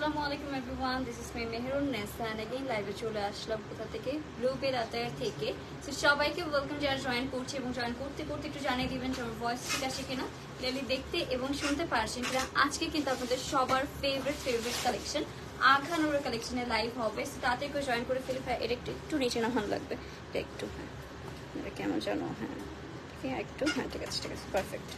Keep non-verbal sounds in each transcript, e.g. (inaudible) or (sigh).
আসসালামু আলাইকুম everyone this is me Mehrun Nesa and again লাইভে চলে আসলাম কোথা থেকে ব্লু বেল আতায়ার থেকে সো সবাইকে ওয়েলকাম যারা জয়েন করছে এবং জয়েন করতে করতে একটু জানিয়ে দিবেন যে আমার ভয়েস ঠিক আছে কিনা ক্লিয়ারলি দেখতে এবং শুনতে পারছেন কিনা আজকে কিন্তু আপনাদের সবার ফেভারিট ফেভারিট কালেকশন আঘানুরের কালেকশনে লাইভ হবে সো তাতে করে জয়েন করে ফেলে ফেলে এটা একটু একটু নিচে নামান লাগবে এটা একটু হ্যাঁ এটা কেমন জানো হ্যাঁ ঠিক আছে, একটু হ্যাঁ ঠিক আছে ঠিক আছে পারফেক্ট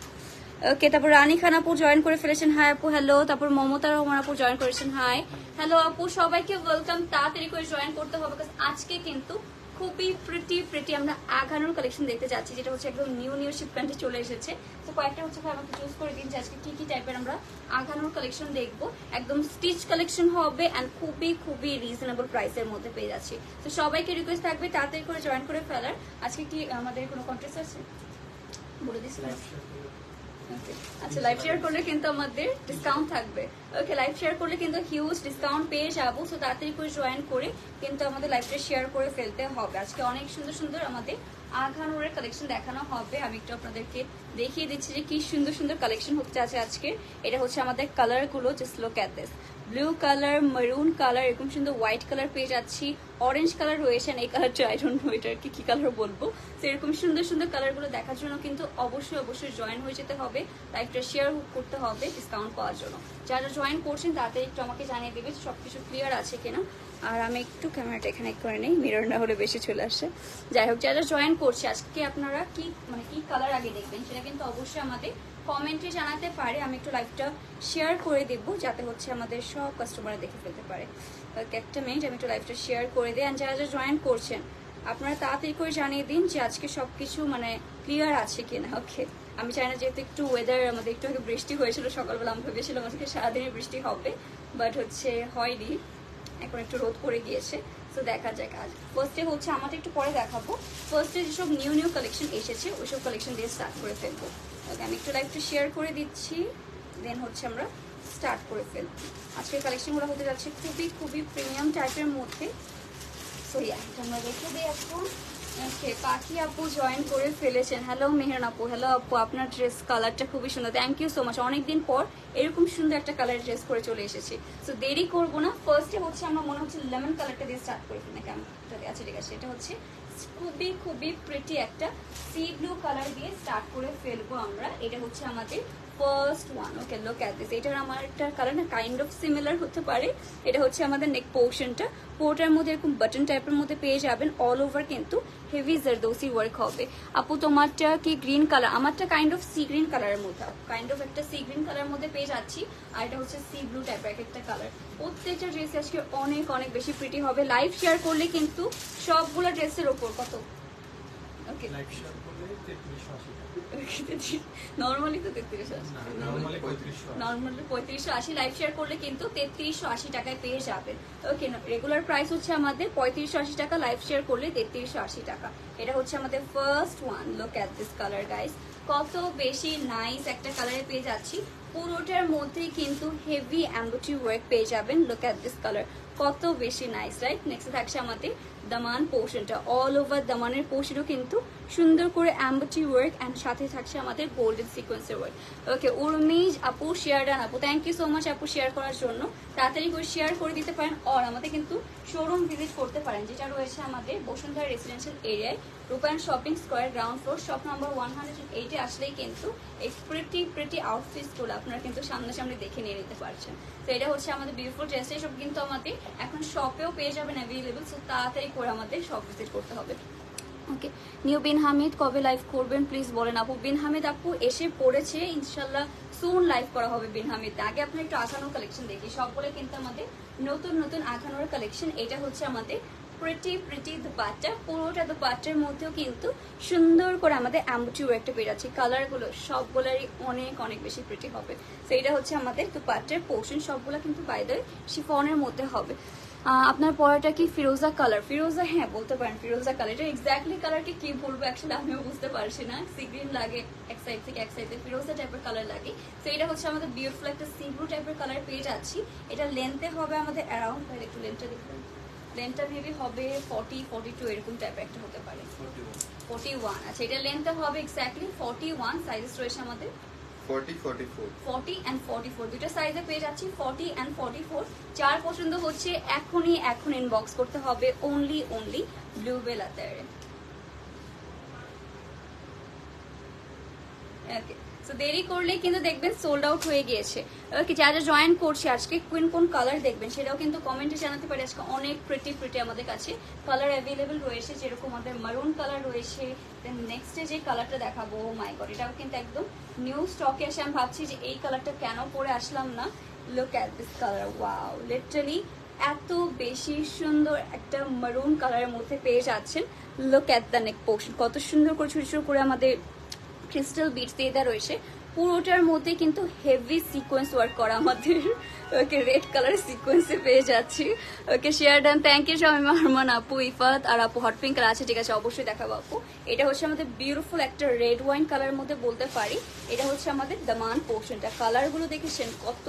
ওকে তারপর রানী খান আপু জয়েন করে ফেলেছেন। হাই আপু হ্যালো তারপর মমতা রহমান আপু জয়েন করেছেন। হাই হ্যালো আপু, সবাইকে ওয়েলকাম তাড়াতাড়ি করে জয়েন করতে হবে আজকে কিন্তু খুবই প্রিটি প্রিটি আমরা আঘানোর কালেকশন দেখতে যাচ্ছি, যেটা হচ্ছে একদম নিউ নিউ শিপমেন্টে চলে এসেছে। তো কয়েকটা হচ্ছে আমাকে চুজ করে দিন যে আজকে কি কি টাইপের আমরা আঘানোর কালেকশন দেখব। একদম স্টিচ কালেকশন হবে অ্যান্ড খুবই খুবই রিজনেবল প্রাইসের মধ্যে পেয়ে যাচ্ছি। তো সবাইকে রিকোয়েস্ট থাকবে, তাড়াতাড়ি করে জয়েন করে ফেলার। আজকে কি আমাদের কোনো কন্টেস্ট আছে? বলে Okay. আচ্ছা লাইভ শেয়ার করলে কিন্তু আমাদের ডিসকাউন্ট থাকবে। ওকে লাইভ শেয়ার করলে কিন্তু হিউজ ডিসকাউন্ট পেয়ে যাব সো তাড়াতাড়ি করে জয়েন করে কিন্তু আমাদের লাইভটা শেয়ার করে ফেলতে হবে। আজকে অনেক সুন্দর সুন্দর আমাদের আঘানোরের কালেকশন দেখানো হবে। আমি একটু আপনাদেরকে দেখিয়ে দিচ্ছি যে কি সুন্দর সুন্দর কালেকশন হচ্ছে আছে আজকে। এটা হচ্ছে আমাদের কালারগুলো just look at blue colour maroon colour এরকম সুন্দর হোয়াইট কালার পেয়ে যাচ্ছি। অরেঞ্জ কালার রয়েছে এই কালারটা আই ডোন্ট নো কি কালার বলব। তো এরকম সুন্দর সুন্দর কালারগুলো দেখার জন্য কিন্তু অবশ্যই অবশ্যই জয়েন হয়ে যেতে হবে। লাইভটা শেয়ার করতে হবে ডিসকাউন্ট পাওয়ার জন্য। যারা জয়েন করছেন, তাড়াতাড়ি একটু আমাকে জানিয়ে দেবে সব কিছু ক্লিয়ার আছে কিনা। আর আমি একটু ক্যামেরাটা এখানে করে নেই মিরর না হলে বেশি চলে আসে। যাই হোক, যারা জয়েন করছে, আজকে আপনারা কি মানে কি কালার আগে দেখবেন, সেটা কিন্তু অবশ্যই আমাদের কমেন্টে জানাতে পারে, আমি একটু লাইভটা শেয়ার করে দেবো যাতে হচ্ছে আমাদের সব কাস্টমার দেখে ফেলতে পারে। একটা মিনিট আমি একটু লাইভটা শেয়ার করে দিই আর যারা যারা জয়েন করছেন, আপনারা তাড়াতাড়ি করে জানিয়ে দিন যে আজকে সব কিছু মানে ক্লিয়ার আছে কিনা ওকে আমি চাই না যেহেতু একটু ওয়েদার আমাদের একটু আগে বৃষ্টি হয়েছিল, সকালবেলা আমি ভেবেছিলাম আজকে সারাদিনই বৃষ্টি হবে বাট হচ্ছে হয়নি, এখন একটু রোদ পড়ে গিয়েছে। তো দেখা যাক আজ। ফার্স্টে হচ্ছে, আমাদের একটু পরে দেখাবো। ফার্স্টে যেসব নিউ নিউ কালেকশন এসেছে, ওইসব কালেকশন দিয়ে স্টার্ট করে ফেলব। ওকে আমি একটু লাইভটা শেয়ার করে দিচ্ছি। দেন হচ্ছে আমরা স্টার্ট করে ফেলব। আজকের কালেকশনগুলো হতে যাচ্ছে খুবই খুবই প্রিমিয়াম টাইপের মধ্যে। সো ইয়া এটা আমরা রেখে দিই এখন ওকে পাখি আপু জয়েন করে ফেলেছেন। হ্যালো মেহেরান আপু। হ্যালো আপু। আপনার ড্রেস কালারটা খুবই সুন্দর। থ্যাংক ইউ সো মাচ অনেকদিন পর এরকম সুন্দর একটা কালারের ড্রেস করে চলে এসেছি। সো দেরি করব না। ফার্স্টে হচ্ছে আমরা মনে হচ্ছে লেমন কালারটা দিয়ে স্টার্ট করি না কেমন আচ্ছা ঠিক আছে। এটা হচ্ছে খুবই খুবই প্রিটি একটা সি ব্লু কালার দিয়ে স্টার্ট করে ফেলব আমরা। এটা হচ্ছে আমাদের ফার্স্ট ওয়ান ওকে লোক অ্যাট দিস এটার আমার একটা কালার না কাইন্ড অফ সিমিলার হতে পারে। এটা হচ্ছে আমাদের নেক পোর্শনটা পোর্টার মধ্যে এরকম বাটন টাইপের মধ্যে পেয়ে যাবেন। অল ওভার কিন্তু হেভি জারদোসি ওয়ার্ক হবে। আপু, তোমারটা কি গ্রিন কালার আমারটা কাইন্ড অফ সি গ্রিন কালারের মধ্যে কাইন্ড অফ একটা সি গ্রিন কালারের মধ্যে পেয়ে যাচ্ছি। আর এটা হচ্ছে সি ব্লু টাইপের এক একটা কালার প্রত্যেকটা ড্রেস আজকে অনেক অনেক বেশি প্রিটি হবে। লাইভ শেয়ার করলে কিন্তু সবগুলো ড্রেসের ওপর কত? ওকে লাইভ শেয়ার করলে নর্মালি (laughs) তো তেত্রিশ নর্মালি পঁয়ত্রিশশো আশি। লাইভ শেয়ার করলে কিন্তু তেত্রিশশো আশি টাকায় পেয়ে যাবেন। ওকে রেগুলার প্রাইস হচ্ছে আমাদের পঁয়ত্রিশশো আশি টাকা লাইভ শেয়ার করলে তেত্রিশশো আশি টাকা। এটা হচ্ছে আমাদের first one look at this colour guys কত বেশি নাইস একটা কালারে পেয়ে যাচ্ছি। পুরোটার মধ্যেই কিন্তু হেভি অ্যাম্বোটি ওয়ার্ক পেয়ে যাবেন। লুক অ্যাট দিস কালার কত বেশি নাইস রাইট নেক্সট থাকছে আমাদের দামান পোর্শনটা অল ওভার দামানের পোর্শনও কিন্তু সুন্দর করে অ্যাম্বোটি ওয়ার্ক অ্যান্ড সাথে থাকছে আমাদের গোল্ডেন সিকোয়েন্সের ওয়ার্ক ওকে উর্মিজ আপু শেয়ার ডান আপু থ্যাংক ইউ সো মাচ আপু শেয়ার করার জন্য। তাড়াতাড়ি করে শেয়ার করে দিতে পারেন আর আমাদের কিন্তু শোরুম ভিজিট করতে পারেন, যেটা রয়েছে আমাদের বসুন্ধরা রেসিডেন্সিয়াল এরিয়ায় Rupayan shopping square ground floor shop number one hundred এইটে আসলেই কিন্তু এই প্রিটি প্রিটি আউটফিটসগুলো আপনারা কিন্তু সামনাসামনি দেখে নিয়ে নিতে পারছেন। তো এটা হচ্ছে আমাদের বিউটিফুল ড্রেস এসব কিন্তু আমাদের এখন শপেও পেয়ে যাবেন অ্যাভেলেবেল সো তাড়াতাড়ি করে আমাদের সব ভিজিট করতে হবে। ওকে নিউ বিন হামিদ কবে লাইভ করবেন? প্লিজ বলেন আপু। বিন হামিদ আপু এসে পড়েছে ইনশাল্লাহ সুন লাইভ করা হবে বিন হামিদ আগে আপনি একটু আঘানোর কালেকশন দেখি। সবগুলো কিন্তু আমাদের নতুন নতুন আঘানোর কালেকশন এটা হচ্ছে আমাদের প্রিটি প্রিটি দুপাট্টা। পুরোটা দুপাট্টার মধ্যেও কিন্তু সুন্দর করে আমাদের অ্যাম্বুটি একটা পেয়ে যাচ্ছে। কালারগুলো সবগুলোরই অনেক অনেক বেশি প্রিটি হবে। এটা হচ্ছে আমাদের দু দুপাট্টার পোর্শন সবগুলো কিন্তু বাইরে শিফনের মধ্যে হবে। আপনার পরাটা কি ফিরোজা কালার ফিরোজা হ্যাঁ বলতে পারেন ফিরোজা কালার এটা এক্স্যাক্টলি কালারকে কি বলব অ্যাকচুয়ালি আমিও বুঝতে পারছি না। সি গ্রিন লাগে এক সাইড থেকে এক সাইডে ফিরোজা টাইপের কালার লাগে। তো এটা হচ্ছে আমাদের বিউটিফুল একটা সি ব্লু টাইপের কালার পেয়ে যাচ্ছি। এটা লেন্থে হবে আমাদের অ্যারাউন্ড একটু লেন্থটা দেখবেন লেন্থটা মেবি হবে ফর্টি ফর্টি টু এরকম টাইপের একটা হতে পারে। ফর্টি ওয়ান আচ্ছা এটা লেন্থটা হবে এক্স্যাক্টলি ফর্টি ওয়ান সাইজেস রয়েছে আমাদের। Forty forty four forty and forty four দুটো সাইজে পেয়ে যাচ্ছি ফর্টি অ্যান্ড ফর্টি ফোর যার পছন্দ হচ্ছে এখনই, এখন ইনবক্স করতে হবে অনলি অনলি ব্লু বেলাতে সো দেরি করলে কিন্তু দেখবেন সোল্ড আউট হয়ে গিয়েছে। ওকে যা যা জয়েন করছে আজকে কোন কোন কালার দেখবেন, সেটাও কিন্তু কমেন্টে জানাতে পারি। আজকে অনেক প্রিটি প্রিটি আমাদের কাছে কালার অ্যাভেলেবেল রয়েছে, যেরকম আমাদের মারুন কালার রয়েছে। দেন নেক্সটে যে কালারটা দেখাবো মাই গড এটাও কিন্তু একদম নিউ স্টকে এসে আমি ভাবছি যে এই কালারটা কেন পরে আসলাম না। Look at this colour wow literally এত বেশি সুন্দর একটা মারুন কালারের মধ্যে পেয়ে যাচ্ছেন। Look at the neck portion কত সুন্দর করে ছোট ছোট করে আমাদের ক্রিস্টাল বিটস দিয়ে দেওয়া রয়েছে। পুরোটার মধ্যে কিন্তু হেভি সিকোয়েন্স ওয়ার্ক করা আমাদের। ওকে রেড কালার সিকোয়েন্সে পেয়ে যাচ্ছি। Okay share done thank you স্বামী মারমান, আপু, ইফাত আর আপু হট পিঙ্ক কালার আছে, ঠিক আছে, অবশ্যই দেখাবো আপু। এটা হচ্ছে আমাদের বিউটিফুল একটা রেড ওয়াইন কালারের মধ্যে বলতে পারি। এটা হচ্ছে আমাদের দামান পোর্শনটা কালারগুলো দেখেছেন, কত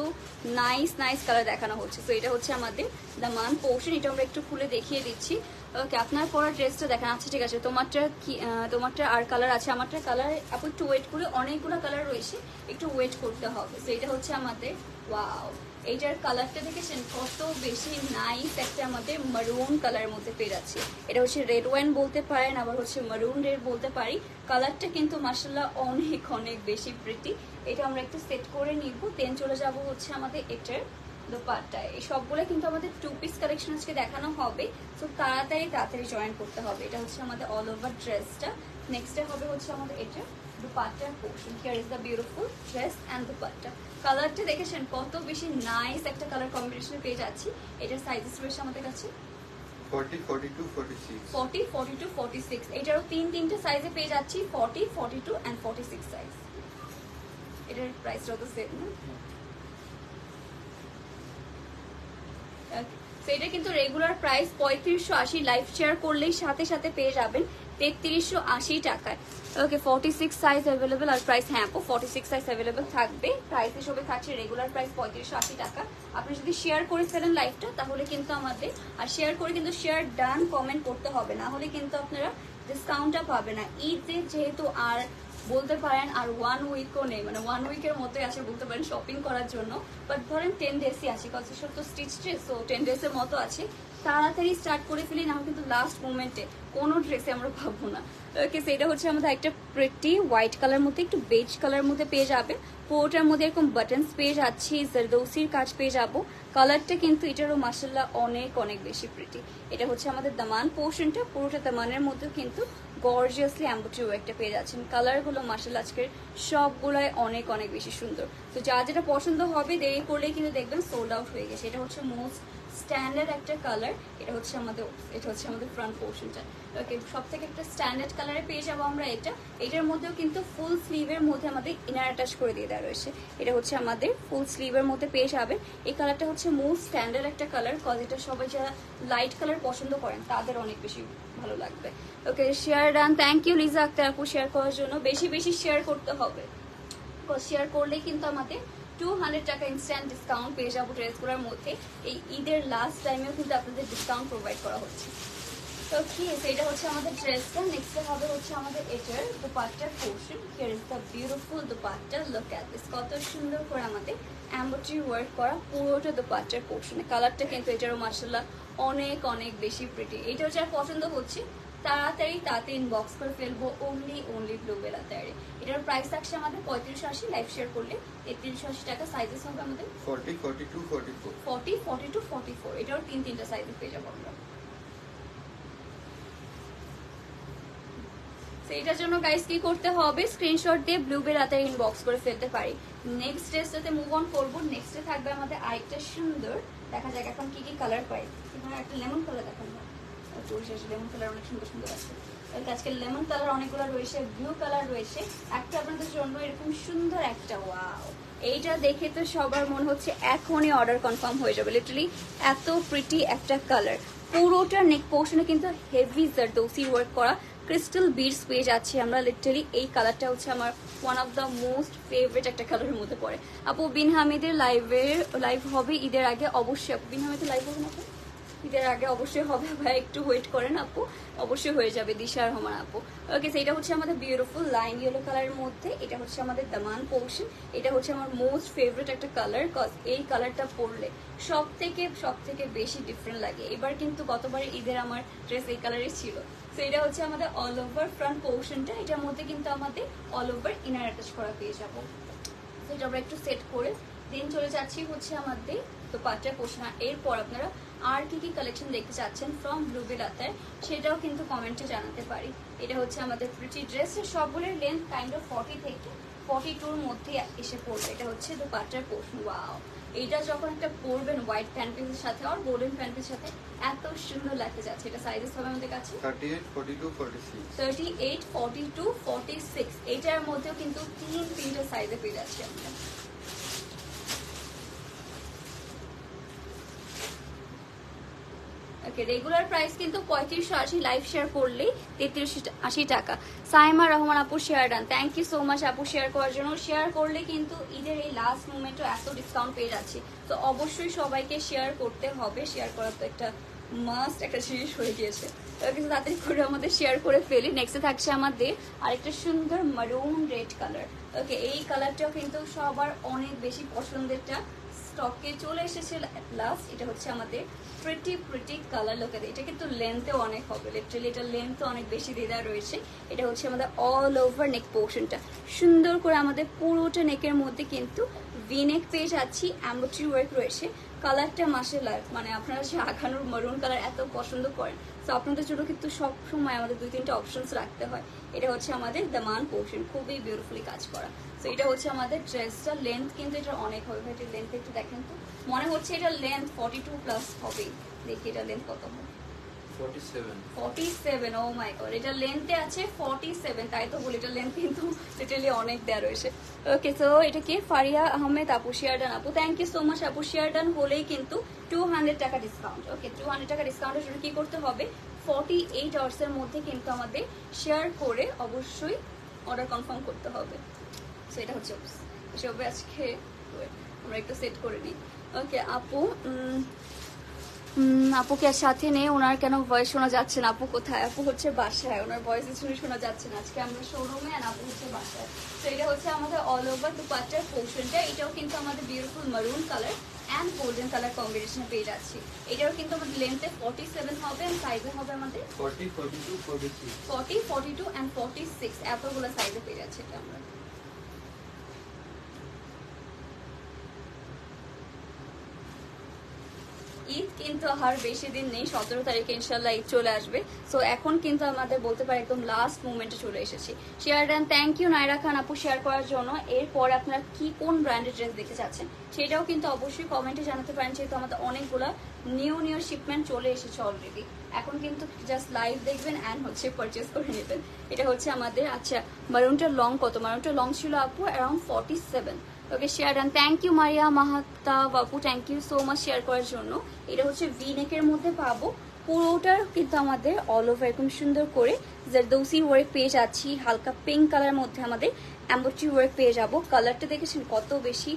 নাইস নাইস কালার দেখানো হচ্ছে। তো এটা হচ্ছে আমাদের দামান পোর্শন এটা আমরা একটু খুলে দেখিয়ে দিচ্ছি। ওকে, আপনার পরা ড্রেসটা দেখেন আচ্ছা ঠিক আছে, তোমারটা কি তোমারটা আর কালার আছে? আমারটা কালার আপু, একটু ওয়েট করে, অনেকগুলো কালার রয়েছে, একটু ওয়েট করতে হবে। তো এটা হচ্ছে আমাদের ওয়াও এইটার কালারটা দেখেছেন কত বেশি নাইস একটা আমাদের মারুন কালারের মধ্যে পেয়ে যাচ্ছে। এটা হচ্ছে রেড ওয়াইন বলতে পারেন, আবার হচ্ছে মারুন রেড বলতে পারি। কালারটা কিন্তু মার্শাল্লাহ অনেক অনেক বেশি প্রিটি এটা আমরা একটু সেট করে নিব দেন চলে যাব হচ্ছে আমাদের এটার দোপাট্টায়। এই সবগুলো কিন্তু আমাদের টু পিস কালেকশন আজকে দেখানো হবে তো তাড়াতাড়ি তাড়াতাড়ি জয়েন করতে হবে। এটা হচ্ছে আমাদের অল ওভার ড্রেসটা নেক্সটে হবে হচ্ছে আমাদের এটা দুপাট্টার portion here is the beautiful dress and dupatta. কালারটা দেখেছেন কত বেশি নাইস একটা কালার কম্বিনেশনে পেয়ে যাচ্ছি। এটার সাইজেস রয়েছে আমাদের কাছে। Forty forty two forty six forty forty two forty six এটারও তিন তিনটে সাইজে পেয়ে যাচ্ছি। Forty forty two and forty six size এটার প্রাইসটাও তো সেম না? কিন্তু রেগুলার প্রাইস পঁয়ত্রিশশো আশি। লাইভ শেয়ার করলেই সাথে সাথে পেয়ে যাবেন। তেত্রিশশো আশি টাকায়। Okay forty six size available আর প্রাইস হ্যাঁ আপু ফর্টি সিক্স সাইজ অ্যাভেলেবেল থাকবে। প্রাইস হিসেবে থাকছে রেগুলার প্রাইস পঁয়ত্রিশশো আশি টাকা। আপনি যদি শেয়ার করে ফেলেন লাইভটা তাহলে কিন্তু আমাদের, আর শেয়ার করে কিন্তু শেয়ার ডান কমেন্ট করতে হবে। না হলে কিন্তু আপনারা ডিসকাউন্টটা পাবে না। ঈদে যেহেতু আর বলতে পারেন, আর ওয়ান উইকও নেই। মানে ওয়ান উইকের মতোই আছে বলতে পারেন শপিং করার জন্য। বাট ধরেন টেন ডেজই আছে সব তো স্টিচ তো টেন ডেজের মতো আছে। তাড়াতাড়ি স্টার্ট করে ফেলি, না কিন্তু লাস্ট মোমেন্টে কোনো ড্রেসে আমরা পাবো না। ওকে সেটা হচ্ছে আমাদের একটা প্রেটি হোয়াইট কালার মধ্যে, একটু বেজ কালার মধ্যে পেয়ে যাবে পুরোটার মধ্যে এরকম বাটনস পেয়ে যাচ্ছি জারদৌসির কাজ পেয়ে যাব। কালারটা কিন্তু এটারও মাসাল্লাহ অনেক অনেক বেশি প্রিটি এটা হচ্ছে আমাদের দামান পোর্শনটা পুরোটা দামানের মধ্যেও কিন্তু গর্জিয়াসলি অ্যাম্বুটি একটা পেয়ে যাচ্ছেন। কালারগুলো মার্শাল আজকের সবগুলাই অনেক অনেক বেশি সুন্দর। তো যা যেটা পছন্দ হবে, দেরি করলেই কিন্তু দেখবেন সোল্ড আউট হয়ে গেছে। এটা হচ্ছে মোস্ট স্ট্যান্ডার্ড একটা কালার এটা হচ্ছে আমাদের, এটা হচ্ছে আমাদের ফ্রন্ট পোর্শনটা ওকে সব থেকে একটা স্ট্যান্ডার্ড কালারে পেয়ে যাব আমরা এটা। এটার মধ্যেও কিন্তু ফুল স্লিভের মধ্যে আমাদের ইনার অ্যাটাচ করে দিয়ে দেওয়া রয়েছে। এটা হচ্ছে আমাদের ফুল স্লিভের মধ্যে পেয়ে যাবেন। এই কালারটা হচ্ছে মোস্ট স্ট্যান্ডার্ড একটা কালার কজ এটা সবাই যারা লাইট কালার পছন্দ করেন, তাদের অনেক বেশি ভালো লাগবে। Okay share done thank you Liza Akter আপু শেয়ার করার জন্য। বেশি বেশি শেয়ার করতে হবে। শেয়ার করলেই কিন্তু আমাদের টু হান্ড্রেড টাকা ইনস্ট্যান্ট ডিসকাউন্ট পেয়ে যাব ড্রেসগুলোর মধ্যে। এই ঈদের লাস্ট টাইমেও কিন্তু আপনাদের ডিসকাউন্ট প্রোভাইড করা হচ্ছে। তো কি এটা হচ্ছে আমাদের ড্রেসটা নেক্সট হবে হচ্ছে আমাদের এটার দুপাট্টার portion here is the beautiful dupatta. Look at কত সুন্দর করে আমাদের অ্যাম্বোট্রি ওয়ার্ক করা পুরোটা দুপাট্টার পোর্শনে কালারটা কিন্তু এটারও মার্শাল্লাহ অনেক অনেক বেশি প্রিটি এটা যার পছন্দ হচ্ছে তাড়াতাড়ি তাতে ইনবক্স করে ফেলব অনলি অনলি ব্লু বেলাতে এটার প্রাইস থাকছে আমাদের পঁয়ত্রিশশো আশি লাইফ শেয়ার করলে তেত্রিশশো আশি টাকা সাইজেস হবে আমাদের। Forty forty two forty four forty forty two forty four এটাও তিন তিনটা সাইজে পেয়ে যাব আমরা। তো এটার জন্য গাইস কি করতে হবে? স্ক্রিনশট দিয়ে ব্লু বেল হাতে ইনবক্স করে ফেলতে পারি। নেক্সট ড্রেসটাতে মুভ অন করব নেক্সটে থাকবে আমাদের আরেকটা সুন্দর। দেখা যাক এখন কি কি কালার পাই। এখানে একটা লেমন কালার দেখানো। আজকে লেমন কালার অনেকগুলো রয়েছে ব্লু কালার রয়েছে। একটা আপনাদের জন্য এরকম সুন্দর একটা ওয়াও এইটা দেখে তো সবার মনে হচ্ছে এখনই অর্ডার কনফার্ম হয়ে যাবে। লিটারালি এত প্রিটি একটা কালার পুরোটা নেক পোর্শনে কিন্তু হেভি জারদৌসি ওয়ার্ক করা ক্রিস্টাল বিডস পেয়ে যাচ্ছি আমরা। লিটারালি এই কালারটা হচ্ছে আমার one of the most favourite একটা কালারের মধ্যে পড়ে। আপু বিন হামিদের লাইভের লাইভ হবে ঈদের আগে? অবশ্যই আপু বিন হামিদের লাইভ হবে না? ঈদের আগে অবশ্যই হবে, ভাই, একটু ওয়েট করেন আপু। অবশ্যই হয়ে যাবে দিশার রহমান আপু। ওকে এটা হচ্ছে আমাদের বিউটিফুল লাইন ইয়েলো কালারের মধ্যে, এটা হচ্ছে আমাদের দামান পোর্শন এটা হচ্ছে আমার মোস্ট ফেভারিট একটা কালার কজ এই কালারটা পরলে সব থেকে সব থেকে বেশি ডিফারেন্ট লাগে। এবার কিন্তু গতবার ঈদের আমার ড্রেস এই কালারই ছিল। তো এটা হচ্ছে আমাদের অল ওভার ফ্রন্ট পোর্শনটা এটার মধ্যে কিন্তু আমাদের অল ওভার ইনার অ্যাটাচ করা পেয়ে যাব। সেটা আমরা একটু সেট করে দিন চলে যাচ্ছি হচ্ছে আমাদের তো পাঁচটা পোর্শন এরপর আপনারা আর কি কি কালেকশন দেখতে চাচ্ছেন ফ্রম ব্লুবেল আতার সেটাও কিন্তু কমেন্টে জানাতে পারি। এটা হচ্ছে আমাদের প্রিটি ড্রেস সবগুলোর লেন্থ কাইন্ড অফ ফর্টি থেকে ফর্টি টুর মধ্যে এসে পড়বে। এটা হচ্ছে তো পাঁচটার পোর্শন ওয়াও এইটা যখন একটা পরবেন হোয়াইট প্যান্ট পিসের সাথে আর গোল্ডেন প্যান্ট পিসের সাথে এত সুন্দর লাগতে যাচ্ছে। এটা সাইজেস হবে আমাদের কাছে? 38, 42, 46. Thirty eight forty two forty six এইটার মধ্যেও কিন্তু তিন তিনটে সাইজে পেয়ে যাচ্ছি আমরা। ওকে রেগুলার প্রাইস কিন্তু পঁয়ত্রিশশো আশি লাইভ শেয়ার করলেই তেত্রিশশো আশি টাকা। সাইমা রহমান আপু share done thank you so much আপু শেয়ার করার জন্য। শেয়ার করলে কিন্তু ঈদের এই লাস্ট মুমেন্টও এত ডিসকাউন্ট পেয়ে যাচ্ছে। তো অবশ্যই সবাইকে শেয়ার করতে হবে। শেয়ার করার তো একটা মাস্ট একটা জিনিস হয়ে গিয়েছে। কিন্তু তাড়াতাড়ি করে আমাদের শেয়ার করে ফেলি। নেক্সটে থাকছে আমাদের আরেকটা সুন্দর মারুন রেড কালার ওকে এই কালারটাও কিন্তু সবার অনেক বেশি পছন্দেরটা স্টকে চলে এসেছে লাস্ট এটা হচ্ছে আমাদের প্রিটি প্রিটি কালার লোকে এটা কিন্তু লেন্থেও অনেক হবে লিটারালি এটা লেন্থও অনেক বেশি দেওয়া রয়েছে। এটা হচ্ছে আমাদের অল ওভার নেক পোর্শনটা সুন্দর করে আমাদের পুরোটা নেকের মধ্যে কিন্তু ভি নেক পেয়ে যাচ্ছি অ্যাম্বোট্রি ওয়ার্ক রয়েছে। কালারটা মাসের মানে আপনারা সে আখানোর মরুন কালার এত পছন্দ করেন। তো আপনাদের জন্য কিন্তু সবসময় আমাদের দুই তিনটা অপশনস রাখতে হয়। এটা হচ্ছে আমাদের দামান পোর্শন খুবই বিউটিফুলি কাজ করা। তো এটা হচ্ছে আমাদের ড্রেসটা লেন্থ কিন্তু এটা অনেক হবে এটা লেন্থ একটু দেখেন তো। মনে হচ্ছে এটা লেন্থ ফর্টি টু প্লাস হবে। দেখি এটা লেন্থ কত হবে। 47. সেভেন ও মাই গড এটা লেন্থে আছে ফর্টি সেভেন তাই তো বলি, এটা লেন্থ কিন্তু লিটারলি অনেক দেওয়া রয়েছে। ওকে তো এটা ফারিয়া আহমেদ, আপু শেয়ারডান আপু থ্যাংক ইউ সো মাচ আপু শেয়ারডান হলেই কিন্তু টু হান্ড্রেড টাকা ডিসকাউন্ট ওকে টু হান্ড্রেড টাকা ডিসকাউন্টের জন্য কি করতে হবে? ফর্টি এইট আওয়ার্সের মধ্যে কিন্তু আমাদের শেয়ার করে অবশ্যই অর্ডার কনফার্ম করতে হবে। সো এটা হচ্ছে আজকে আমরা একটু সেট করে নিই। ওকে আপু আপুকে সাথে নেই ওনার কেন ভয়েস শোনা যাচ্ছে না? আপু কোথায়? আপু হচ্ছে বাসায়। ওনার ভয়েস শুনে শোনা যাচ্ছে না। আজকে আমরা শোরুমে আর আপু হচ্ছে বাসায়। তো এটা হচ্ছে আমাদের অল ওভার দুপাট্টার পোর্শনটা এটাও কিন্তু আমাদের বিউটিফুল মারুন কালার অ্যান্ড গোল্ডেন কালার কম্বিনেশনে পেয়ে যাচ্ছি। এটাও কিন্তু আমাদের লেন্থে ফর্টি সেভেন হবে অ্যান্ড সাইজে হবে আমাদের 40, 42, 46. Forty forty two and forty six এতগুলো সাইজে পেয়ে যাচ্ছে এটা আমরা। ঈদ কিন্তু আর বেশি দিন নেই, সতেরো তারিখে ইনশাল্লাহ ঈদ চলে আসবে। সো এখন কিন্তু আমাদের বলতে পারি একদম লাস্ট মুমেন্টে চলে এসেছি। শেয়ার দেন থ্যাংক ইউ নাইরা খান আপু শেয়ার করার জন্য। এরপর আপনারা কি কোন ব্র্যান্ডের ড্রেস দেখতে চাচ্ছেন, সেটাও কিন্তু অবশ্যই কমেন্টে জানাতে পারেন, যেহেতু আমাদের অনেকগুলো নিউ নিউ শিপমেন্ট চলে এসেছে অলরেডি এখন কিন্তু জাস্ট লাইভ দেখবেন অ্যান্ড হচ্ছে পারচেস করে নেবেন। এটা হচ্ছে আমাদের আচ্ছা মারুনটার লং কত? মারুনটা লং ছিল আপু around forty seven okay share done thank you Maria Mahata Bapu thank you so much share করার জন্য। এটা হচ্ছে ভি নেকের মধ্যে পাবো। পুরোটার কিন্তু আমাদের অল ওভার এরকম সুন্দর করে জারদৌসি ওয়ার্ক পেয়ে যাচ্ছি। হালকা পিঙ্ক কালারের মধ্যে আমাদের অ্যাম্বোট্রি ওয়ার্ক পেয়ে যাব। কালারটা দেখেছেন কত বেশি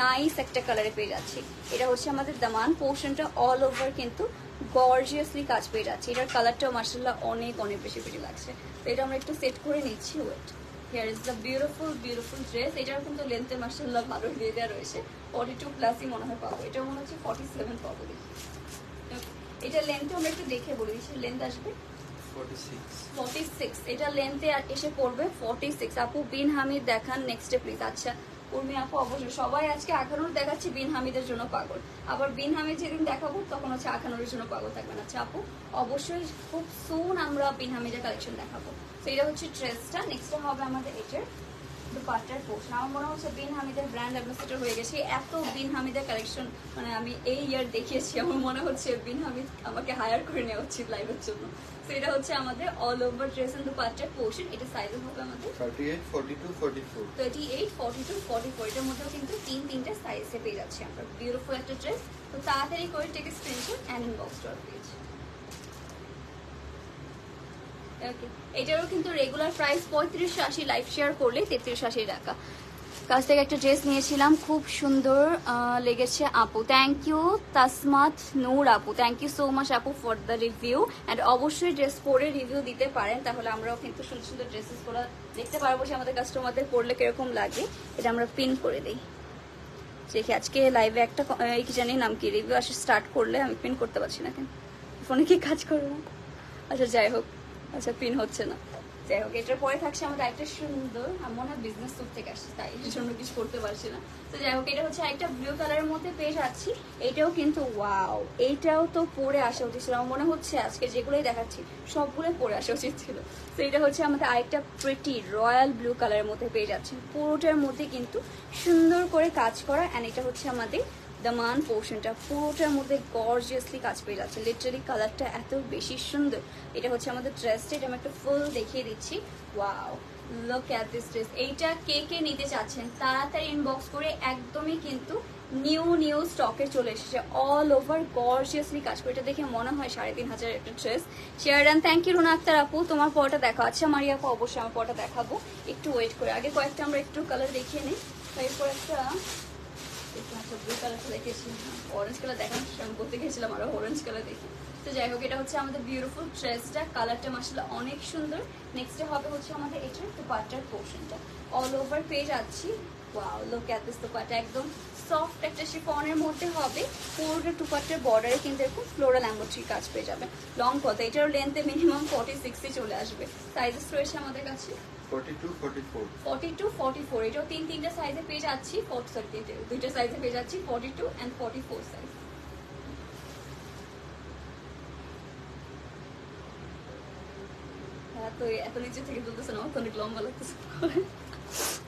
নাইস একটা কালারে পেয়ে যাচ্ছি। এটা হচ্ছে আমাদের দামান। পোর্শনটা অল ওভার কিন্তু গর্জিয়াসলি কাজ পেয়ে যাচ্ছে। এটার কালারটাও মার্শাল্লাহ অনেক অনেক বেশি বেশি লাগছে। তো এটা আমরা একটু সেট করে নিচ্ছি wait here is the beautiful beautiful dress এটার কিন্তু লেন্থে মার্শাল্লাহ ভালো দিয়ে দেওয়া রয়েছে। ফর্টি টু প্লাসই মনে হয় পাবো। এটা মনে হচ্ছে ফর্টি সেভেন পাবো দেখি। এটা লেন্থে আমরা একটু দেখে বলি দিচ্ছি লেন্থ আসবে? 46. ফর্টি সিক্স এটা লেন্থে এসে পড়বে ফর্টি সিক্স আপু বিন হামিদ দেখান নেক্সটে প্লিজ আচ্ছা উর্মি আপু, অবশ্যই। সবাই আজকে আখানুর দেখাচ্ছে বিন হামিদের জন্য পাগল। আবার বিন হামিদ যেদিন দেখাবো, তখন হচ্ছে আখানুরের জন্য পাগল থাকবেন আচ্ছা আপু, অবশ্যই খুব সুন আমরা বিন হামিদের কালেকশন দেখাবো। তো এটা হচ্ছে ড্রেসটা। নেক্সটটা হবে আমাদের এটার দুপাট্টার পোর্শন আমার মনে হচ্ছে বিন হামিদের ব্র্যান্ড অ্যাম্বাসেডর হয়ে গেছে। এত বিন হামিদের কালেকশন মানে আমি এই ইয়ার দেখিয়েছি আমার মনে হচ্ছে বিন হামিদ আমাকে হায়ার করে নেওয়া উচিত লাইভের জন্য। তো এটা হচ্ছে আমাদের অল ওভার ড্রেস এন্ড দুপাট্টার পোর্শন এটা সাইজ হবে আমাদের। 38, 42, 44. Thirty eight forty two forty four এটার মধ্যেও কিন্তু তিন তিনটে সাইজে পেয়ে যাচ্ছি আমরা। বিউটিফুল একটা ড্রেস তো তাড়াতাড়ি করে take screenshot and inbox dot page okay এটারও কিন্তু রেগুলার প্রাইস পঁয়ত্রিশশো আশি লাইভ শেয়ার করলে তেত্রিশ আশি টাকা। কাছ থেকে একটা ড্রেস নিয়েছিলাম, খুব সুন্দর লেগেছে আপু। থ্যাংক ইউ তাসমাত নূর আপু। থ্যাংক ইউ সো মাচ আপু ফর দ্য রিভিউ অ্যান্ড অবশ্যই ড্রেস পরে রিভিউ দিতে পারেন, তাহলে আমরাও কিন্তু সুন্দর সুন্দর ড্রেসেসগুলো দেখতে পারব যে আমাদের কাস্টমারদের পরলে কীরকম লাগে। এটা আমরা পিন করে দিই। দেখি, আজকে লাইভে একটা কি জানি নাম কি রিভিউ আসে স্টার্ট করলে আমি পিন করতে পারছি না কেন? ফোনে কি কাজ করব? আচ্ছা যাই হোক। আচ্ছা পিন হচ্ছে না। যাই হোক, এটার পরে থাকছে আমাদের একটা সুন্দর মনে হয় বিজনেস স্যুট থেকে আসছে, তাই এর জন্য কিছু করতে পারছি না। তো যাই হোক, এটা হচ্ছে একটা ব্লু কালারের মধ্যে পেয়ে যাচ্ছি। এটাও কিন্তু ওয়াও এইটাও তো পরে আসা উচিত ছিল। আমার মনে হচ্ছে আজকে যেগুলোই দেখাচ্ছি, সবগুলোই পরে আসা উচিত ছিল। তো এটা হচ্ছে আমাদের আরেকটা প্রিটি রয়্যাল ব্লু কালারের মধ্যে পেয়ে যাচ্ছেন পুরোটার মধ্যে কিন্তু সুন্দর করে কাজ করা অ্যান্ড এটা হচ্ছে আমাদের দামান পোর্শনটা পুরোটার মধ্যে গর্জিয়াসলি কাজ পেয়ে যাচ্ছে। লিটারালি কালারটা এত বেশি সুন্দর। এটা হচ্ছে আমাদের ড্রেসটা এটা আমি একটা ফুল দেখিয়ে দিচ্ছি। Wow look at this dress এইটা কে কে নিতে চাচ্ছেন, তাড়াতাড়ি ইনবক্স করে একদমই কিন্তু নিউ নিউ স্টকে চলে এসেছে। অল ওভার গর্জিয়াসলি কাজ করে। এটা দেখে মনে হয় সাড়ে তিন হাজার একটা dress share and thank you Runa Akter আপু। তোমার পরটা দেখা আচ্ছা মারিয়া আপু, অবশ্যই আমার পরটা দেখাবো। একটু ওয়েট করে। আগে কয়েকটা আমরা একটু কালার দেখিয়ে নিই। এরপর একটা ব্লু কালারটা দেখেছি। অরেঞ্জ কালার দেখার বলতে গেছিলাম আরও অরেঞ্জ কালার দেখি। তো যাই হোক, এটা হচ্ছে আমাদের বিউটিফুল ড্রেসটা কালারটা মাসালা অনেক সুন্দর। নেক্সটে হবে হচ্ছে আমাদের এটার দুপাট্টার পোর্শনটা অল ওভার পেয়ে যাচ্ছি ওয়াও লোক এত দুপাট্টা। একদম সফট একটা শিফনের মধ্যে হবে। পুরোটা দুপাট্টার বর্ডারে কিন্তু এরকম ফ্লোরাল অ্যাম্বোট্রি কাজ পেয়ে যাবে। লং কত এটারও লেন্থে মিনিমাম ফর্টি সিক্সটি চলে আসবে। সাইজেস রয়েছে আমাদের কাছে? 42, 44. এটাও তিন তিনটা সাইজে পেয়ে যাচ্ছি। ফোর্টি সরি দুইটা সাইজে পেয়ে যাচ্ছি। Forty two and forty four size তো এত নিচে থেকে তুলতেছে না। অনেক লম্বা লাগতেছে।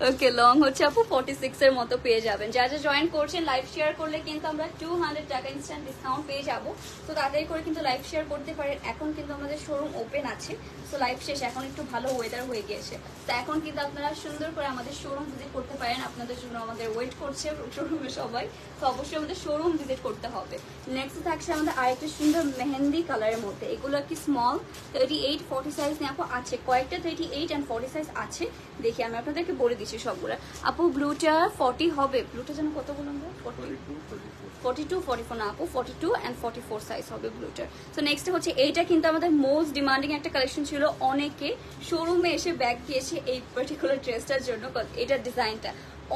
ওকে লং হচ্ছে আপু ফর্টি সিক্স এর মতো পেয়ে যাবেন। যা যা জয়েন করছেন লাইভ শেয়ার করলে কিন্তু আমরা টু হান্ড্রেড টাকা ইনস্ট্যান্ট ডিসকাউন্ট পেয়ে যাব। তো তাড়াতাড়ি করে কিন্তু লাইভ শেয়ার করতে পারেন। এখন কিন্তু আমাদের শোরুম ওপেন আছে। তো লাইভ শেষ, এখন একটু ভালো ওয়েদার হয়ে গিয়েছে। তো এখন কিন্তু আপনারা সুন্দর করে আমাদের শোরুম ভিজিট করতে পারেন। আপনাদের জন্য আমাদের ওয়েট করছে শোরুমে সবাই। তো অবশ্যই আমাদের শোরুম ভিজিট করতে হবে। নেক্সট থাকছে আমাদের আরেকটা সুন্দর মেহেন্দি কালারের মধ্যে। এগুলো কি small thirty eight forty size নিয়ে আছে। কয়েকটা thirty eight and forty size আছে। দেখি আমি আপনাদেরকে বলে দিচ্ছি। সবগুলো। আপু ব্লুটা ফর্টি হবে। ব্লুটা যেন কত বলুন forty 42, 44. Forty two forty four না আপু forty two and forty four size হবে ব্লুটার। তো নেক্সট হচ্ছে এইটা কিন্তু আমাদের মোস্ট ডিমান্ডিং একটা কালেকশন ছিল অনেকে। শোরুমে এসে ব্যাগ দিয়েছে এই পার্টিকুলার ড্রেসটার জন্য এটার ডিজাইনটা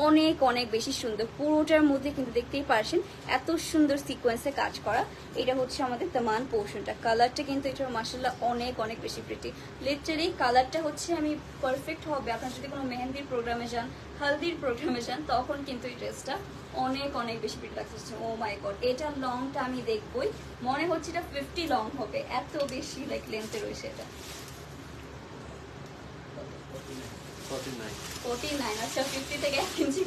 অনেক অনেক বেশি সুন্দর। পুরোটার মধ্যে কিন্তু দেখতেই পারছেন এত সুন্দর সিকোয়েন্সে কাজ করা। এটা হচ্ছে আমাদের দামান পোর্শনটা কালারটা কিন্তু এটার মাসাল্লাহ অনেক অনেক বেশি প্রিটি লিটারালি কালারটা হচ্ছে আমি পারফেক্ট হবে। আপনার যদি কোনো মেহেন্দির প্রোগ্রামে যান, হালদির প্রোগ্রামে যান, তখন কিন্তু এই ড্রেসটা অনেক অনেক বেশি প্রিটি লাগতেছে ও মাই গড এটা লংটা আমি দেখবই। মনে হচ্ছে এটা ফিফটি লং হবে। এত বেশি লাইক লেন্থে রয়েছে এটা। 49. ফোর্টি নাইন আচ্ছা ফিফটি থেকে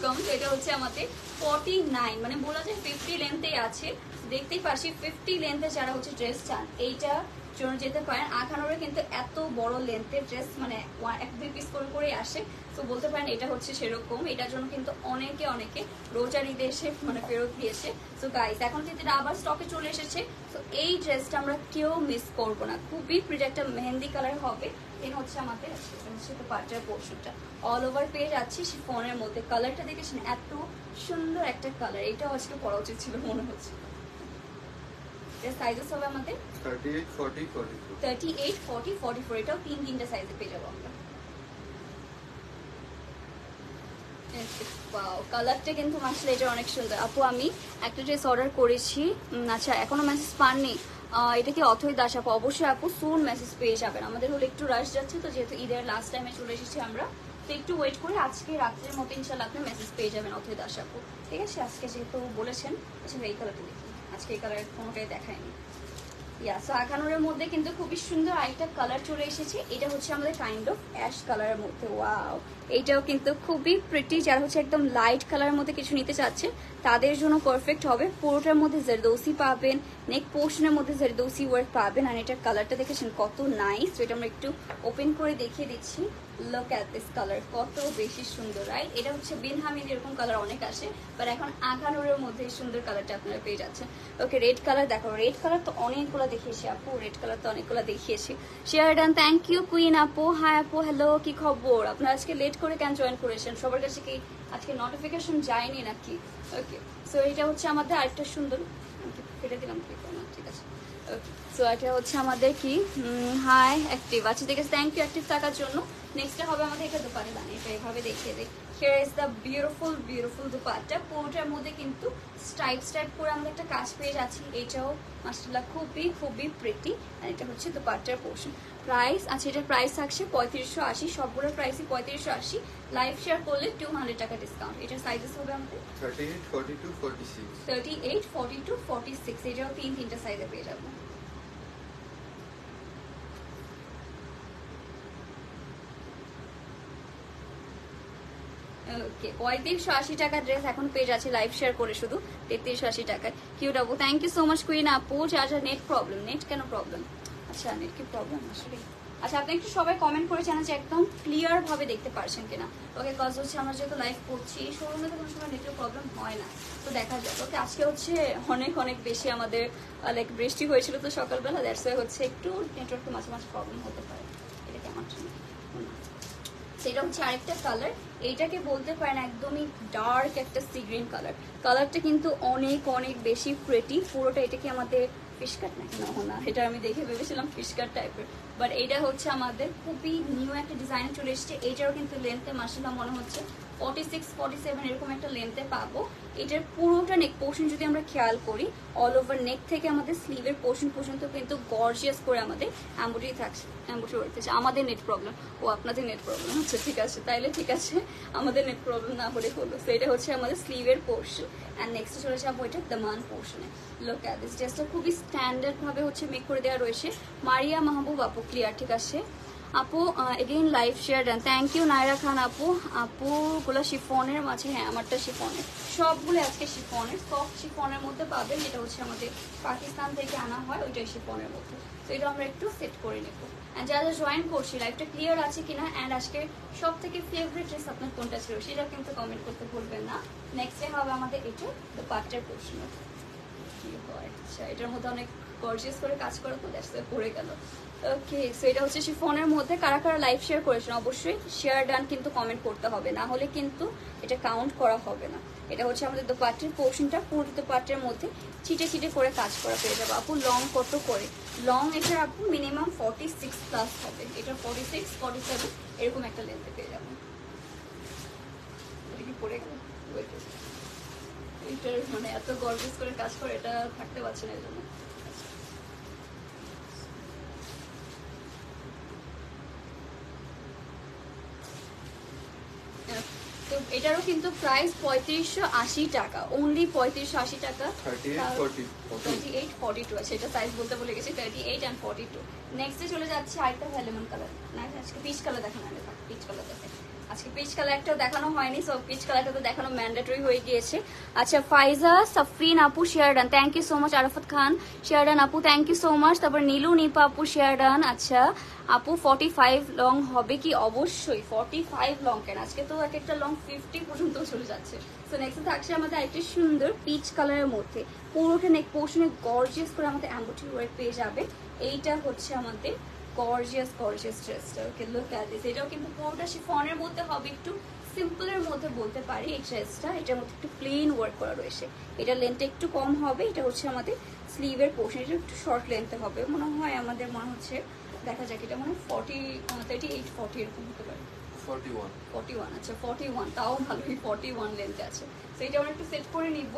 কম, তো হচ্ছে আমাদের ফর্টি নাইন মানে বলা যায় ফিফটি লেন্থেই আছে। দেখতেই পারছি ফিফটি লেন্থে যারা হচ্ছে ড্রেস চান, এইটা জন্য যেতে পারেন। আখানোরে কিন্তু এত বড় লেন্থের ড্রেস মানে এক দুই পিস করে, করেই আসে। তো বলতে পারেন এটা হচ্ছে সেরকম। এটার জন্য কিন্তু অনেকে অনেকে রোজার ঈদে এসে মানে ফেরত দিয়েছে। তো গাইস এখন কিন্তু এটা আবার স্টকে চলে এসেছে তো এই ড্রেসটা আমরা কেউ মিস করব না। খুবই প্রিটি একটা মেহেন্দি কালার হবে। এটা হচ্ছে আমাদের হচ্ছে পার্টার পোর্শনটা অল ওভার পেয়ে যাচ্ছি ফোনের মধ্যে। কালারটা দেখেছেন? এত সুন্দর একটা কালার এটাও আজকে পড়া উচিত ছিল মনে হচ্ছে। সাইজেস হবে আমাদের 38, 40, 44. Thirty eight forty forty four এটাও তিন তিনটা সাইজে পেয়ে যাব আমরা। কালারটা কিন্তু আসলে এটা অনেক সুন্দর। আপু, আমি একটা ড্রেস অর্ডার করেছি। আচ্ছা এখনও মেসেজ পাননি। এটা কি অথই দাস আপু? অবশ্যই আপু সুন মেসেজ পেয়ে যাবেন। আমাদের হলো একটু রাশ যাচ্ছে তো, যেহেতু ঈদের লাস্ট টাইমে চলে এসেছি আমরা। তো একটু ওয়েট করে আজকে রাত্রের মতো ইনশাল্লাহ আপনি মেসেজ পেয়ে যাবেন অথই দাস আপু। ঠিক আছে, আজকে যেহেতু বলেছেন আচ্ছা এই কালারটা দেখি। আজকে এই কালার কোনোটাই দেখায়নি। ইয়া সো আখানোরের মধ্যে কিন্তু খুবই সুন্দর আরেকটা কালার চলে এসেছে। এটা হচ্ছে আমাদের কাইন্ড অফ অ্যাশ কালারের মধ্যে। ওয়াও এইটাও কিন্তু খুবই প্রিটি যারা হচ্ছে একদম লাইট কালারের মধ্যে কিছু নিতে চাচ্ছে, তাদের জন্য পারফেক্ট হবে। পুরোটার মধ্যে জেরদৌসি পাবেন নেক পোর্শনের মধ্যে জেরদৌসি ওয়ার্ক পাবেন। আর এটার কালারটা দেখেছেন কত নাইস এটা আমরা একটু ওপেন করে দেখিয়ে দিচ্ছি। লুক অ্যাট দিস কালার কত বেশি সুন্দর রাইট এটা হচ্ছে বিন হামিদ এরকম কালার অনেক আসে বাট এখন আগানোরের মধ্যে সুন্দর কালারটা আপনারা পেয়ে যাচ্ছেন। ওকে রেড কালার দেখো রেড কালার তো অনেকগুলো দেখিয়েছি আপু রেড কালার তো অনেকগুলো দেখিয়েছি। Share done thank you queen আপু। হাই আপু হ্যালো কি খবর? আপনারা আজকে লেট করে কেন জয়েন করেছেন? সবার কাছে কি আজকে নোটিফিকেশন যায়নি নাকি? ওকে সো এটা হচ্ছে আমাদের আরেকটা সুন্দর ফেলে দিলাম আছে সো এটা হচ্ছে আমাদের কি? হাই অ্যাক্টিভ আচ্ছা ঠিক আছে থ্যাংক ইউ অ্যাক্টিভ থাকার জন্য। নেক্সট হবে আমাদের এটা দুপারে দান এটা এভাবে দেখিয়ে দিই। Here is the beautiful beautiful dupatta. পুরোটার মধ্যে কিন্তু স্ট্রাইপ স্ট্রাইপ করে আমাদের একটা কাজ পেয়ে যাচ্ছি। এটাও মাসাল্লাহ খুবই খুবই প্রিটি আর এটা হচ্ছে দুপাট্টার পোর্শন প্রাইস আচ্ছা এটার প্রাইস থাকছে পঁয়ত্রিশশো আশি। সবগুলোর প্রাইসই পঁয়ত্রিশশো আশি। লাইভ শেয়ার করলে টু হান্ড্রেড টাকা ডিসকাউন্ট এটার সাইজেস হবে আমাদের thirty eight forty two forty six thirty eight forty two forty six এটাও তিন তিনটা সাইজে পেয়ে যাব। ওকে পঁয়ত্রিশশো আশি টাকার ড্রেস এখন পেয়ে যাচ্ছে লাইভ শেয়ার করে শুধু তেত্রিশশো আশি টাকায়। কিউট আপু thank you so much queen আপু চার্জার নেট প্রবলেম নেট কেন প্রবলেম আচ্ছা নেট কি প্রবলেম আসলে আচ্ছা আপনি একটু সবাই কমেন্ট করে জানান যে একদম ক্লিয়ার ভাবে দেখতে পারছেন কিনা। ওকে কজ হচ্ছে আমরা যেহেতু লাইভ করছি শোরুমে তো কোনো সময় নেটের প্রবলেম হয় না। তো দেখা যাবে ওকে আজকে হচ্ছে অনেক অনেক বেশি আমাদের লাইক বৃষ্টি হয়েছিল তো সকালবেলা দ্যাটস হচ্ছে একটু নেটওয়ার্কে মাঝে মাঝে প্রবলেম হতে পারে। এটা কি আমার জন্য না। সেটা হচ্ছে আরেকটা কালার এইটাকে বলতে পারেন একদমই ডার্ক একটা সি গ্রিন কালার কালারটা কিন্তু অনেক অনেক বেশি প্রেটি পুরোটা এটা কি আমাদের ফিশকাট নাকি? না না, এটা আমি দেখে ভেবেছিলাম ফিশকাট টাইপের বাট এইটা হচ্ছে আমাদের খুবই নিউ একটা ডিজাইন চলে এসছে। এইটারও কিন্তু লেন্থে মাসাল্লাহ মনে হচ্ছে ফর্টি সিক্স ফর্টি সেভেন এরকম একটা লেন্থে পাবো। এটার পুরোটা নেক পোর্শন যদি আমরা খেয়াল করি অল ওভার নেক থেকে আমাদের স্লিভের পোর্শন পর্যন্ত কিন্তু গর্জিয়াস করে আমাদের অ্যাম্বুটারি থাকছে অ্যাম্বুটারি করতেছে আমাদের নেট প্রবলেম ও, আপনাদের নেট প্রবলেম হচ্ছে ঠিক আছে, তাইলে ঠিক আছে। আমাদের নেট প্রবলেম না হলে হলো। তো এটা হচ্ছে আমাদের স্লিভের পোর্শন অ্যান্ড নেক্সট চলে যাব এটা দামান পোর্শনে লোক অ্যাট দিস ড্রেসটা খুবই স্ট্যান্ডার্ডভাবে হচ্ছে মেক করে দেওয়া রয়েছে। মারিয়া মাহবুব আপু ক্লিয়ার ঠিক আছে? আপু এগেইন লাইভ শেয়ার দেন থ্যাংক ইউ নায়রা খান আপু। আপুগুলো শিফনের মাঝে হ্যাঁ আমারটা শিফনের। সবগুলো আজকে শিফনের। সফট শিফনের মধ্যে পাবেন, যেটা হচ্ছে আমাদের পাকিস্তান থেকে আনা হয়, ওইটাই শিফনের মধ্যে। তো এটা আমরা একটু সেট করে নেব। অ্যান্ড যারা জয়েন করছি লাইভটা ক্লিয়ার আছে কিনা অ্যান্ড আজকে সব থেকে ফেভারিট ড্রেস আপনার কোনটা ছিল, সেটা কিন্তু কমেন্ট করতে ভুলবেন না। নেক্সট ডে হবে আমাদের এটা দ্য পার্টের প্রশ্ন। কি হয় আচ্ছা এটার মধ্যে অনেক গর্জিয়াস করে কাজ করে তো দ্যাটস পড়ে গেল। ওকে সো এটা হচ্ছে ফোনের মধ্যে কারা কারা লাইভ শেয়ার করেছেন? অবশ্যই শেয়ার ডান কিন্তু কমেন্ট করতে হবে। না হলে কিন্তু এটা কাউন্ট করা হবে না। এটা হচ্ছে আমাদের দোপাট্টের পোর্শনটা পুরো দোপাট্টের মধ্যে ছিটে ছিটে করে কাজ করা পেয়ে যাবে। আপু লং কত করে? লং এটার আপু মিনিমাম ফর্টি সিক্স প্লাস হবে। এটা ফর্টি সিক্স ফর্টি সেভেন এরকম একটা লেন্থে পেয়ে যাবেন। এটা. এটার মানে এত গর্জেস করে কাজ করে, এটা থাকতে পারছে না এই জন্য তো এটারও কিন্তু প্রাইস পঁয়ত্রিশশো আশি টাকা অনলি পঁয়ত্রিশশো আশি টাকা। থার্টি এইট ফর্টি টু আছে এটা সাইজ বলতে বলে গেছে thirty eight and forty two নেক্সটে চলে যাচ্ছে আরেকটা ভ্যালেমন কালার না আজকে পিচ কালার দেখানো পিচ কালার দেখে আজকে পিচ কালার একটাও দেখানো হয়নি সো পিচ কালারটা তো দেখানো ম্যান্ডেটরি হয়ে গিয়েছে। আচ্ছা ফাইজা, সাফরিন আপু, share done thank you so much Arafat Khan. Share done আপু থ্যাংক ইউ সো মাচ তারপর নীলু, নিপা আপু, শেয়ারডান। আচ্ছা আপু ফর্টি ফাইভ লং হবে কি? অবশ্যই ফর্টি ফাইভ লং কেন? আজকে তো এক একটা লং ফিফটি পর্যন্ত চলে যাচ্ছে। সো নেক্সট থাকছে আমাদের আরেকটি সুন্দর পিচ কালারের মধ্যে। পুরোটা নেক পোর্শনে গর্জিয়াস করে আমাদের অ্যাম্বুটি ওয়ার্ক পেয়ে যাবে। এইটা হচ্ছে আমাদের গর্জিয়াস গর্জিয়াস ড্রেসটা ওকে লুক অ্যাট দিস এটাও কিন্তু পুরোটা শিফনের মধ্যে হবে একটু সিম্পলের মধ্যে বলতে পারি এই ড্রেসটা এটার মধ্যে একটু প্লেন ওয়ার্ক করা রয়েছে। এটা লেন্থটা একটু কম হবে এটা হচ্ছে আমাদের স্লিভের পোর্শন এটা একটু শর্ট লেন্থে হবে। মনে হয় আমাদের মনে হচ্ছে দেখা যাক এটা মনে হয় ফর্টি থার্টি এইট ফর্টি এরকম হতে পারে। ফর্টি ওয়ান ফর্টি ওয়ান আচ্ছা ফর্টি ওয়ান তাও ভালোই ফর্টি ওয়ান লেন্থে আছে। তো এটা আমরা একটু সেট করে নিব।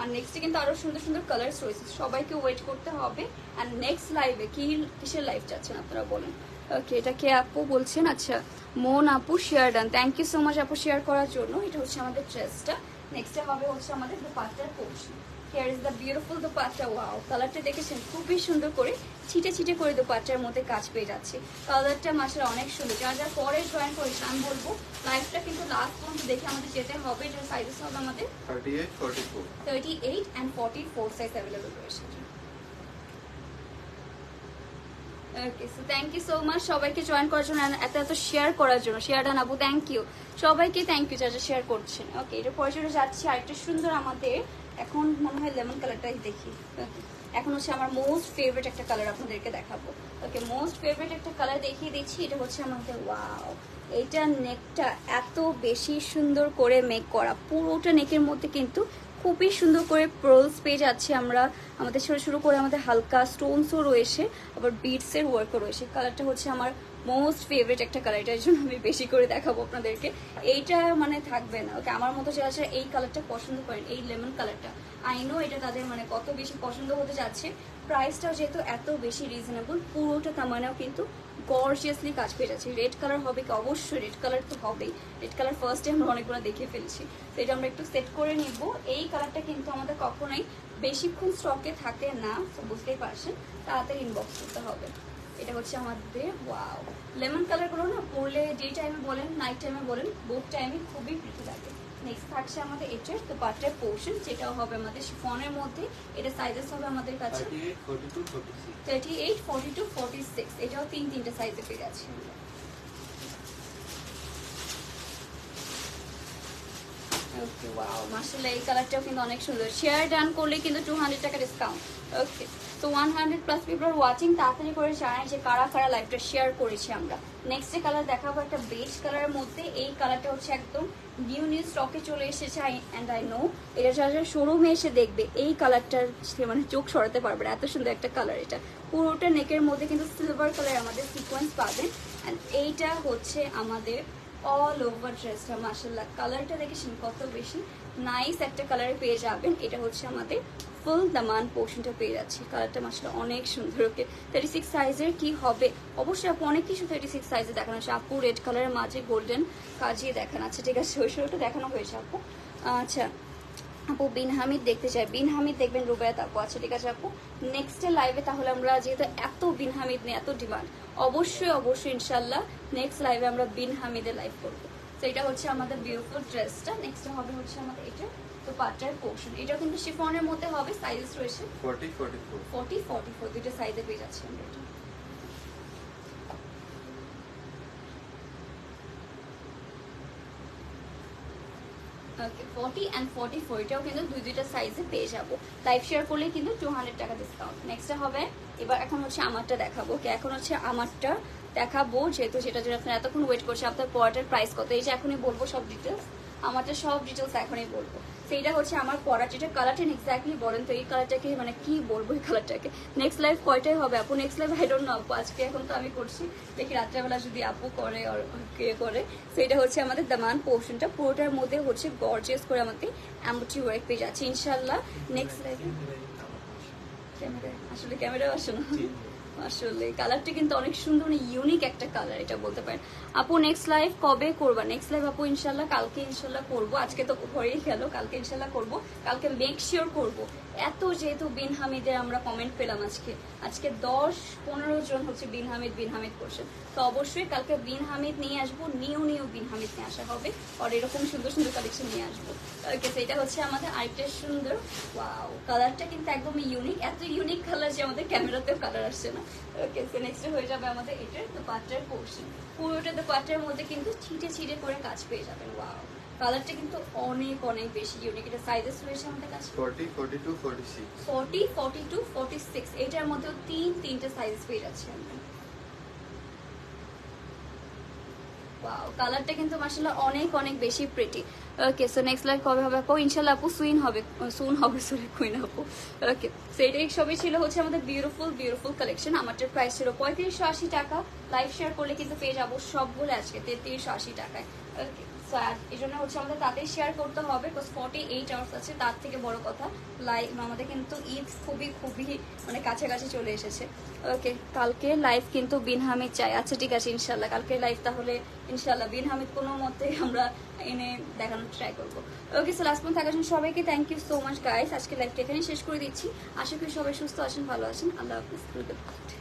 আর নেক্সটে কিন্তু আরও সুন্দর সুন্দর কালার্স রয়েছে। সবাইকে ওয়েট করতে হবে। আর নেক্সট লাইভে কি, কিসের লাইভ চাচ্ছেন আপনারা বলেন? ওকে এটা কে আপু বলছেন? আচ্ছা মন আপু share done thank you so much আপু শেয়ার করার জন্য। এটা হচ্ছে আমাদের ড্রেসটা নেক্সটে হবে হচ্ছে আমাদের দুপাটার portion here is the beautiful dupatta wow কালারটা দেখেছেন? খুবই সুন্দর করে ছিটে ছিটে করে দোপাট্টার মধ্যে কাজ পেয়ে যাচ্ছে। কালারটা মাসের অনেক সুন্দর। যারা যারা পরে জয়েন করেছে আমি বলব লাইফটা কিন্তু লাস্ট পর্যন্ত দেখে আমাদের যেতে হবে। এটা সাইজেস হবে আমাদের thirty eight four thirty eight and forty four size available রয়েছে। Okay so thank you so much সবাইকে জয়েন করার জন্য এত এত শেয়ার করার জন্য। শেয়ার ডান আপু থ্যাংক ইউ সবাইকে থ্যাংক ইউ যারা শেয়ার করছেন। ওকে এটা পরে চলে যাচ্ছি আরেকটা সুন্দর আমাদের। এখন মনে হয় লেমন কালারটাই দেখি। এখন হচ্ছে আমার মোস্ট ফেভারিট একটা কালার আপনাদেরকে দেখাবো। ওকে মোস্ট ফেভারিট একটা কালার দেখিয়ে দিচ্ছি। এটা হচ্ছে আমাদের ওয়াও এইটা নেকটা এত বেশি সুন্দর করে মেক করা। পুরোটা নেকের মধ্যে কিন্তু খুবই সুন্দর করে প্রোলস পেয়ে যাচ্ছে আমরা। আমাদের শুরু শুরু করে আমাদের হালকা স্টোনসও রয়েছে, আবার বিটসের ওয়ার্কও রয়েছে। কালারটা হচ্ছে আমার মোস্ট ফেভারিট একটা কালার এটার জন্য আমি বেশি করে দেখাবো আপনাদেরকে। এইটা মানে থাকবে না। ওকে আমার মতো যারা এই কালারটা পছন্দ করেন, এই লেমন কালারটা আই নো এটা তাদের মানে কত বেশি পছন্দ হতে যাচ্ছে। প্রাইসটাও যেহেতু এত বেশি রিজনেবল পুরোটা তামানেও কিন্তু গর্জিয়াসলি কাজ পেয়ে যাচ্ছে রেড কালার হবে কি? অবশ্যই রেড কালার তো হবেই। রেড কালার ফার্স্টে আমরা অনেকগুলো দেখে ফেলছি। তো এটা আমরা একটু সেট করে নিব। এই কালারটা কিন্তু আমাদের কখনোই বেশিক্ষণ স্টকে থাকে না তো বুঝতেই পারছেন। তাড়াতাড়ি ইনবক্স করতে হবে। এটা হচ্ছে আমাদের ওয়াও লেমন কালারগুলো না পরলে ডে টাইমে বলেন নাইট টাইমে বলেন বোথ টাইমে খুবই প্রিটি লাগে। নেক্সট থাকছে আমাদের এটার তো পার্টের পোর্শন যেটাও হবে আমাদের ফোনের মধ্যে। এটা সাইজেস হবে আমাদের কাছে thirty eight forty two forty six এটাও তিন তিনটে সাইজে পেয়ে যাচ্ছে ওকে ওয়াও মাশাআল্লাহ এই কালারটাও কিন্তু অনেক সুন্দর। শেয়ার ডান করলে কিন্তু টু হান্ড্রেড টাকা ডিসকাউন্ট ওকে তো one hundred plus people are watching তাড়াতাড়ি করে জানাই যে কারা কারা লাইভটা শেয়ার করেছি আমরা। নেক্সট কালার দেখাবো একটা বেজ কালারের মধ্যে, এই কালারটা হচ্ছে একদম নিউ নিউ স্টকে চলে এসেছে আই অ্যান্ড আই নো এটা যারা শোরুমে এসে দেখবে, এই কালারটার সে মানে চোখ সরাতে পারবে না, এত সুন্দর একটা কালার এটা। পুরোটা নেকের মধ্যে কিন্তু সিলভার কালার আমাদের সিকোয়েন্স পাবেন। অ্যান্ড এইটা হচ্ছে আমাদের অল ওভার ড্রেসটা মাসাল্লাহ কালারটা দেখেছেন কত বেশি। নাইস একটা কালারে পেয়ে যাবেন। এটা হচ্ছে আমাদের ফুল দামান পোর্শনটা পেয়ে যাচ্ছি। কালারটা মাসাল্লাহ অনেক সুন্দর ওকে থার্টি সিক্স সাইজের কি হবে? অবশ্যই আপু অনেক কিছু থার্টি সিক্স সাইজে দেখানো আছে আপু রেড কালারের মাঝে গোল্ডেন কাজিয়ে দেখানো আছে। ঠিক আছে, ওই ওটা দেখানো হয়েছে আপু। আচ্ছা আপু বিন হামিদ দেখতে চাই। বিন হামিদ দেখবেন রুবায়াত আপু আছে। ঠিক আছে আপু? নেক্সট লাইভে তাহলে আমরা যেহেতু এত বিন হামিদ নিয়ে এত ডিমান্ড অবশ্যই অবশ্যই ইনশাল্লাহ নেক্সট লাইভে আমরা বিন হামিদের লাইভ করব। তো এটা হচ্ছে আমাদের বিউটিফুল ড্রেসটা নেক্সট হবে হচ্ছে আমাদের এটা তো পাটার পোর্শন এটাও কিন্তু শিফনের মধ্যে হবে সাইজেস রয়েছে। Forty forty four forty forty four দুটো সাইজে পেয়ে যাচ্ছে আমরা এটা। ওকে এটাও কিন্তু দুই দুইটা সাইজে পেয়ে যাব। লাইভ শেয়ার করলে কিন্তু টু হান্ড্রেড টাকা ডিসকাউন্ট নেক্সটটা হবে এবার এখন হচ্ছে আমারটা দেখাবো। ওকে এখন হচ্ছে আমারটা দেখাবো যেহেতু সেটার জন্য আপনার এতক্ষণ ওয়েট করছে আপনার পড়াটার প্রাইস কত? এই যে এখনই বলব সব ডিটেলস আমারটা সব ডিটেলস এখনই বলব। সেইটা হচ্ছে আমার পড়া যেটা কালারটা এক্স্যাক্টলি বলেন তো এই কালারটাকে মানে কি বলব এই কালারটাকে নেক্সট লাইফ কয়টাই হবে আপু? Next live I don't know আপু আজকে এখন তো আমি করছি। দেখি রাত্রেবেলা যদি আপু করে আর কে করে। সেটা হচ্ছে আমাদের দামান পোর্শনটা পুরোটার মধ্যে হচ্ছে গর্জিয়াস করে আমাকে অ্যাম্বুটি ওয়ার্ক পেয়ে যাচ্ছে। ইনশাল্লাহ নেক্সট লাইভে ক্যামেরা আসলে ক্যামেরা আসে না। আসলে কালারটা কিন্তু অনেক সুন্দর ইউনিক একটা কালার এটা বলতে পারেন। আপু নেক্সট লাইভ কবে করবা? নেক্সট লাইভ আপু ইনশাল্লাহ কালকে ইনশাল্লাহ করব। আজকে তো হয়েই গেল, কালকে ইনশাল্লাহ করব। কালকে মেক শিওর করব। এত যেহেতু বিন হামিদের আমরা কমেন্ট পেলাম আজকে আজকে দশ পনেরো জন হচ্ছে বিন হামিদ বিন হামিদ করছেন। তো অবশ্যই কালকে বিন হামিদ নিয়ে আসব নিউ নিউ বিন হামিদ নিয়ে আসা হবে, আর এরকম সুন্দর সুন্দর কালেকশন নিয়ে আসব। ওকে সেটা হচ্ছে আমাদের আরেকটা সুন্দর ওয়াও কালারটা কিন্তু একদম ইউনিক এত ইউনিক কালার যে আমাদের ক্যামেরাতেও কালার আসছে না। ওকে সো নেক্সট হয়ে যাবে আমাদের এটার তো পাট্টার পোর্শন পুরোটা তো পাট্টার মধ্যে কিন্তু ছিটে ছিটে করে কাজ পেয়ে যাবেন ওয়াও কালারটা কিন্তু অনেক অনেক বেশি ইউনিক এটা সাইজেস রয়েছে আমাদের কাছে? Forty forty two forty six forty forty two forty six এটার মধ্যেও তিন তিনটে সাইজ পেয়ে যাচ্ছে ওয়াও কালারটা কিন্তু মাসাল্লাহ অনেক অনেক বেশি pretty okay so next live কবে হবে আপু? ইনশাল্লাহ আপু সুইন হবে সুন হবে সরি কুইন আপু। ওকে সো এটাই সবই ছিল হচ্ছে আমাদের বিউটিফুল বিউটিফুল কালেকশন আমারটার প্রাইস ছিল পঁয়ত্রিশশো আশি টাকা। লাইভ শেয়ার করলে কিন্তু পেয়ে যাব সবগুলো আজকে তেত্রিশশো আশি টাকায়। ওকে সো এই জন্য হচ্ছে আমাদের তাতেই শেয়ার করতে হবে বিকজ ফর্টি এইট আওয়ার্স আছে, তার থেকে বড় কথা। লাইভ আমাদের কিন্তু ঈদ খুবই খুবই মানে কাছাকাছি চলে এসেছে। ওকে কালকে লাইভ কিন্তু বিন হামিদ চাই। আচ্ছা ঠিক আছে ইনশাল্লাহ কালকে লাইভ তাহলে ইনশাল্লাহ বিন হামিদ কোনো মতে আমরা এনে দেখানোর ট্রাই করব। ওকে সো লাস্ট পর্যন্ত থাকার জন্য সবাইকে thank you so much guys আজকে লাইভটা এখানেই শেষ করে দিচ্ছি। আশা করি সবাই সুস্থ আছেন, ভালো আছেন। আল্লাহ হাফিজ।